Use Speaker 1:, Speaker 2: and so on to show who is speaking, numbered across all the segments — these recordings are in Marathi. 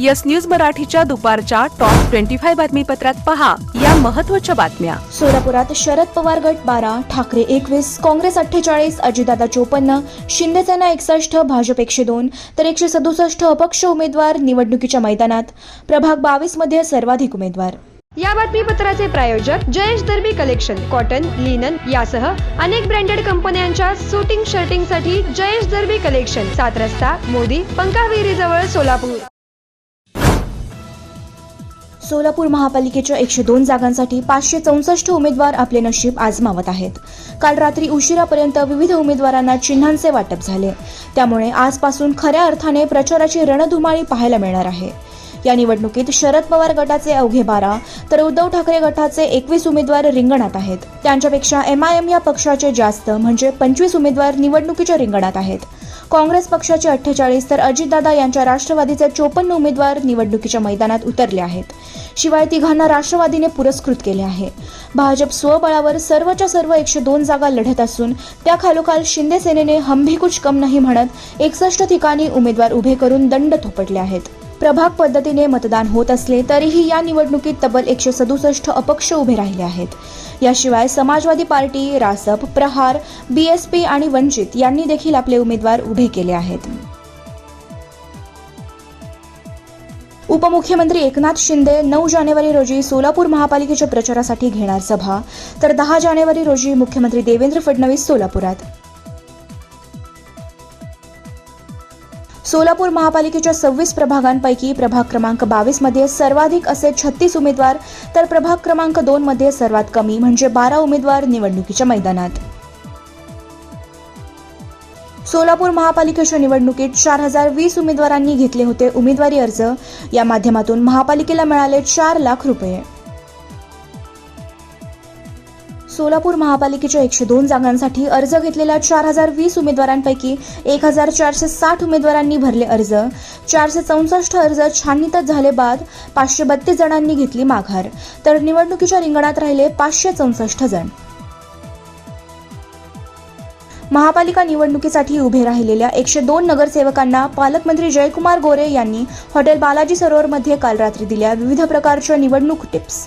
Speaker 1: यस न्यूज मराठीच्या दुपारच्या टॉप ट्वेंटी फाय बातमीपत्रात पहा. या महत्त्वाच्या बातम्या.
Speaker 2: सोलापुरात शरद पवार गट बारा ठाकरे एकवीस काँग्रेस अठ्ठेचाळीस अजितदादा चोपन्न शिंदेसेना एकसष्ट भाजप एकशे दोन तर एकशे सदुसष्ट अपक्ष उमेदवार निवडणुकीच्या मैदानात. प्रभाग बावीसमध्ये सर्वाधिक उमेदवार.
Speaker 3: या बातमीपत्राचे प्रायोजक Jayesh Darbi collection cotton linen यासह अनेक ब्रँडेड कंपन्यांच्या सुटिंग शर्टिंगसाठी जयेश दर्बी कलेक्शन सात रस्ता मोदी पंकाविहिरी जवळ सोलापूर.
Speaker 2: सोलापूर महापालिकेच्या एकशे दोन जागांसाठी पाचशे चौसष्ट उमेदवार आपले नशीब आजमावत आहेत. काल रात्री उशिरापर्यंत विविध उमेदवारांना चिन्हांचे वाटप झाले. त्यामुळे आजपासून खऱ्या अर्थाने प्रचाराची रणधुमाळी पाहायला मिळणार आहे. या निवडणुकीत शरद पवार गटाचे अवघे बारा तर उद्धव ठाकरे गटाचे एकवीस उमेदवार रिंगणात आहेत. त्यांच्यापेक्षा एम आय एम या पक्षाचे जास्त म्हणजे पंचवीस उमेदवार निवडणुकीच्या रिंगणात आहेत. काँग्रेस पक्षाचे अठ्ठेचाळीस तर अजितदादा यांच्या राष्ट्रवादीचे चोपन्न उमेदवार निवडणुकीच्या मैदानात उतरले आहेत. शिवाय तिघांना राष्ट्रवादीने पुरस्कृत केले आहे. भाजप स्वबळावर सर्वच्या सर्व एकशे दोन जागा लढत असून त्या खालोखाल शिंदे सेनेने हंभी कुछ कम नाही म्हणत एकसष्ट ठिकाणी उमेदवार उभे करून दंड थोपटले आहेत. प्रभाग पद्धतीने मतदान होत असले तरीही या निवडणुकीत तब्बल एकशे सदुसष्ट अपक्ष उभे राहिले आहेत. याशिवाय समाजवादी पार्टी रासप प्रहार बीएसपी आणि वंचित यांनी देखील आपले उमेदवार उभे केले आहेत. उपमुख्यमंत्री एकनाथ शिंदे नऊ जानेवारी रोजी सोलापूर महापालिकेच्या प्रचारासाठी घेणार सभा तर दहा जानेवारी रोजी मुख्यमंत्री देवेंद्र फडणवीस सोलापुरात. सोलापूर महापालिकेच्या सव्वीस प्रभागांपैकी प्रभाग क्रमांक बावीसमध्ये सर्वाधिक असे छत्तीस उमेदवार तर प्रभाग क्रमांक दोन मध्ये सर्वात कमी म्हणजे बारा उमेदवार निवडणुकीच्या मैदानात. सोलापूर महापालिकेच्या निवडणुकीत चार हजार वीस उमेदवारांनी घेतले होते उमेदवारी अर्ज. या माध्यमातून महापालिकेला मिळाले चार लाख रुपये. सोलापूर महापालिकेच्या एकशे दोन जागांसाठी अर्ज घेतलेल्या चार हजार वीस उमेदवारांपैकी एक हजार चारशे साठ उमेदवारांनी भरले अर्ज. चारशे चौसष्ट अर्ज छाननीतच झाले बाद पाचशे बत्तीस जणांनी घेतली माघार. तर निवडणुकीच्या रिंगणात राहिले पाचशे चौसष्ट जण. महापालिका निवडणुकीसाठी उभे राहिलेल्या एकशे दोन नगरसेवकांना पालकमंत्री जयकुमार गोरे यांनी हॉटेल बालाजी सरोवरमध्ये काल रात्री दिल्या विविध प्रकारच्या निवडणूक टिप्स.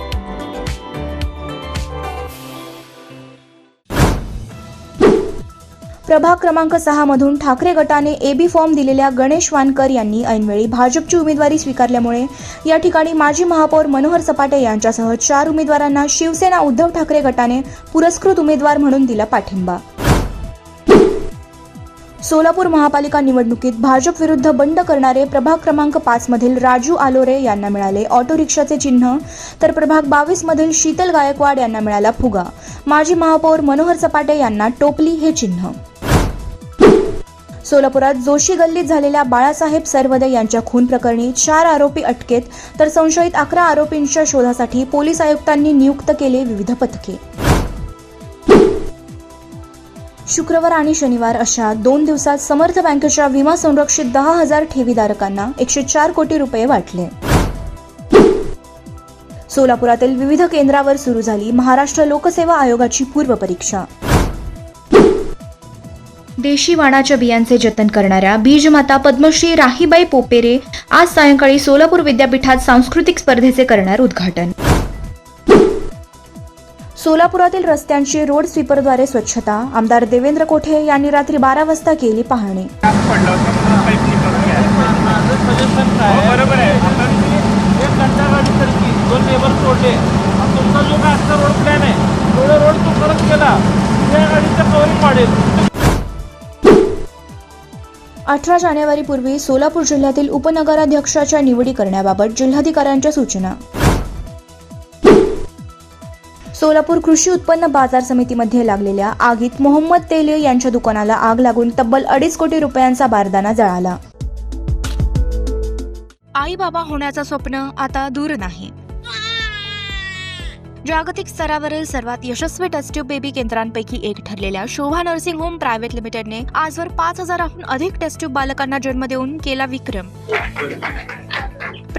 Speaker 2: प्रभाग क्रमांक सहा मधून ठाकरे गटाने एबी फॉर्म दिलेल्या गणेश वानकर यांनी ऐनवेळी भाजपची उमेदवारी स्वीकारल्यामुळे या ठिकाणी माजी महापौर मनोहर सपाटे यांच्यासह चार उमेदवारांना शिवसेना उद्धव ठाकरे गटाने पुरस्कृत उमेदवार म्हणून दिला पाठिंबा. सोलापूर महापालिका निवडणुकीत भाजप विरुद्ध बंड करणारे प्रभाग क्रमांक पाच मधील राजू आलोरे यांना मिळाले ऑटो रिक्षाचे चिन्ह तर प्रभाग बावीस मधील शीतल गायकवाड यांना मिळाला फुगा. माजी महापौर मनोहर सपाटे यांना टोपली हे चिन्ह. सोलापुरात जोशी गल्लीत झालेल्या बाळासाहेब सरवदे यांच्या खून प्रकरणी चार आरोपी अटकेत तर संशयित अकरा आरोपींच्या शोधासाठी पोलीस आयुक्तांनी नियुक्त केले विविध पथके. शुक्रवार आणि शनिवार अशा दोन दिवसात समर्थ बँकेच्या विमा संरक्षित दहा हजार ठेवीधारकांना एकशे चार कोटी रुपये वाटले. सोलापुरातील विविध केंद्रावर सुरू झाली महाराष्ट्र लोकसेवा आयोगाची पूर्वपरीक्षा देशी वाणाच्या बियांचे जतन करणाऱ्या बीजमाता पद्मश्री राहीबाई पोपेरे आज सायंकाळी सोलापूर विद्यापीठात सांस्कृतिक स्पर्धेचे करणार उद्घाटन. सोलापुरातील रस्त्यांची रोड स्वीपरद्वारे स्वच्छता आमदार देवेंद्र कोठे यांनी रात्री बारा वाजता केली पाहणी.
Speaker 4: हो, जो रोड प्लॅन आहे रोड तो परत केला त्या गाडीचं कवरिंग वाढेल
Speaker 2: अठरा जानेवारीपूर्वी सोलापूर जिल्ह्यातील उपनगराध्यक्षाच्या निवडी करण्याबाबत जिल्हाधिकाऱ्यांच्या सूचना. सोलापूर कृषी उत्पन्न बाजार समितीमध्ये लागलेल्या आगीत मोहम्मद तेले यांच्या दुकानाला आग लागून तब्बल अडीच कोटी रुपयांचा बारदाना जळाला. आई बाबा होण्याचं स्वप्न आता दूर नाही. जागतिक स्तरावरील सर्वात यशस्वी टेस्ट्यूब बेबी केंद्रांपैकी एक ठरलेल्या शोभा नर्सिंग होम प्रायव्हेट लिमिटेडने आजवर पाच हजाराहून अधिक टेस्ट्यूब बालकांना जन्म देऊन केला विक्रम.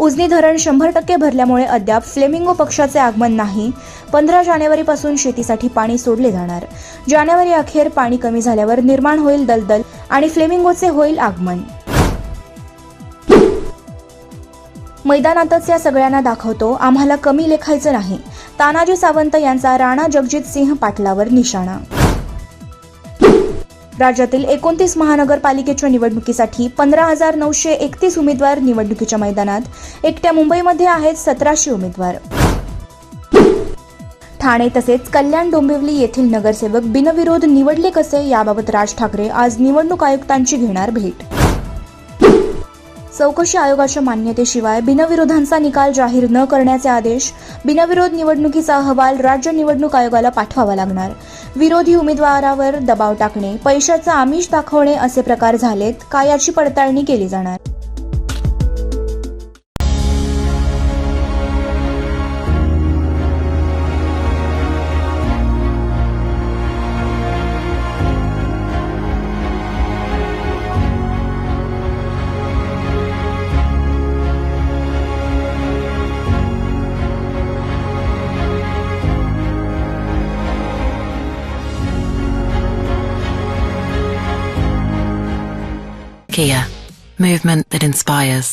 Speaker 2: Ujani धरण शंभर टक्के भरल्यामुळे अद्याप फ्लेमिंगो पक्षाचे आगमन नाही. पंधरा जानेवारीपासून शेतीसाठी पाणी सोडले जाणार. जानेवारी अखेर पाणी कमी झाल्यावर निर्माण होईल दलदल आणि फ्लेमिंगोचे होईल आगमन. मैदानातच या सगळ्यांना दाखवतो आम्हाला कमी लेखायचं नाही. तानाजी सावंत यांचा राणा जगजित सिंह पाटलावर निशाणा राज्यातील एकोणतीस महानगरपालिकेच्या निवडणुकीसाठी पंधरा हजार नऊशे एकतीस उमेदवार निवडणुकीच्या मैदानात. एकट्या मुंबईमध्ये आहेत सतराशे उमेदवार. ठाणे तसेच कल्याण डोंबिवली येथील नगरसेवक बिनविरोध निवडले कसे याबाबत राज ठाकरे आज निवडणूक आयुक्तांची घेणार भेट. चौकशी आयोगाच्या मान्यतेशिवाय बिनविरोधांचा निकाल जाहीर न करण्याचे आदेश बिनविरोध निवडणुकीचा अहवाल राज्य निवडणूक आयोगाला पाठवावा लागणार. विरोधी उमेदवारावर दबाव टाकणे पैशाचं आमिष दाखवणे असे प्रकार झालेत का याची पडताळणी केली जाणार?
Speaker 5: Kia, movement that inspires.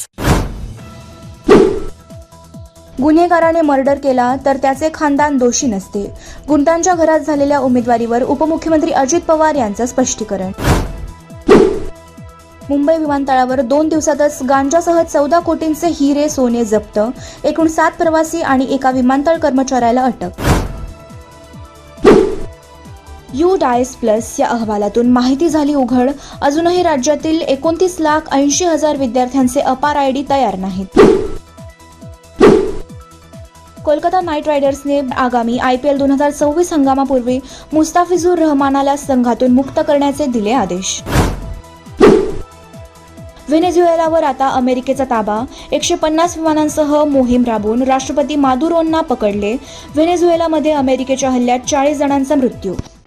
Speaker 2: गुन्हेगाराने मर्डर केला तर त्याचे खानदान दोषी नसते गुंतांच्या घरात झालेल्या उमेदवारीवर उपमुख्यमंत्री अजित पवार यांचं स्पष्टीकरण. मुंबई विमानतळावर दोन दिवसातच गांजासह चौदा कोटींचे हिरे सोने जप्त. एकूण सात प्रवासी आणि एका विमानतळ कर्मचाऱ्याला अटक. यू डायस प्लस या अहवालातून माहिती झाली उघड. अजूनही राज्यातील एकोणतीस लाख ऐंशी हजार विद्यार्थ्यांचे अपार आय डी तयार नाहीत. कोलकाता नाईट रायडर्सने आगामी आय पी एल दोन हजार सव्वीस हंगामापूर्वी मुस्ताफिजुर रहमानाला संघातून मुक्त करण्याचे दिले आदेश. व्हेनेझुएलावर आता अमेरिकेचा ताबा. एकशे पन्नास विमानांसह मोहीम राबवून राष्ट्रपती मादुरोंना पकडले. व्हेनेझुएलामध्ये अमेरिकेच्या हल्ल्यात चाळीस जणांचा मृत्यू.